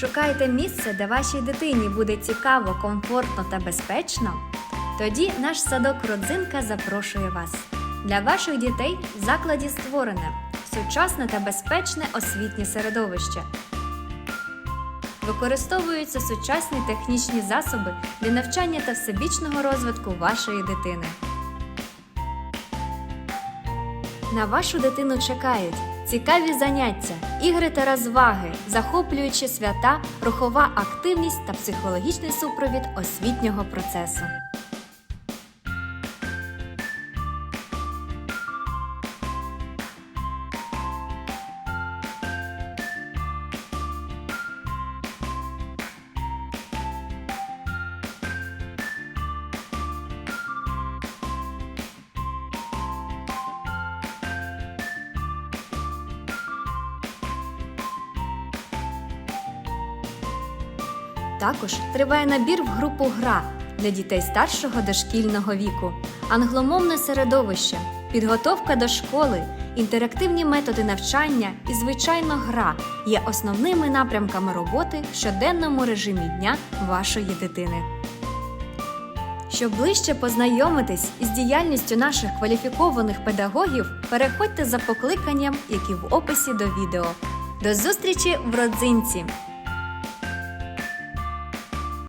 Шукаєте місце, де вашій дитині буде цікаво, комфортно та безпечно? Тоді наш садок Родзинка запрошує вас. Для ваших дітей в закладі створене сучасне та безпечне освітнє середовище. Використовуються сучасні технічні засоби для навчання та всебічного розвитку вашої дитини. На вашу дитину чекають цікаві заняття, ігри та розваги, захоплюючі свята, рухова активність та психологічний супровід освітнього процесу. Також триває набір в групу Гра для дітей старшого дошкільного віку, англомовне середовище, підготовка до школи, інтерактивні методи навчання і, звичайно, гра є основними напрямками роботи в щоденному режимі дня вашої дитини. Щоб ближче познайомитись із діяльністю наших кваліфікованих педагогів, переходьте за покликанням, які в описі до відео. До зустрічі в родзинці!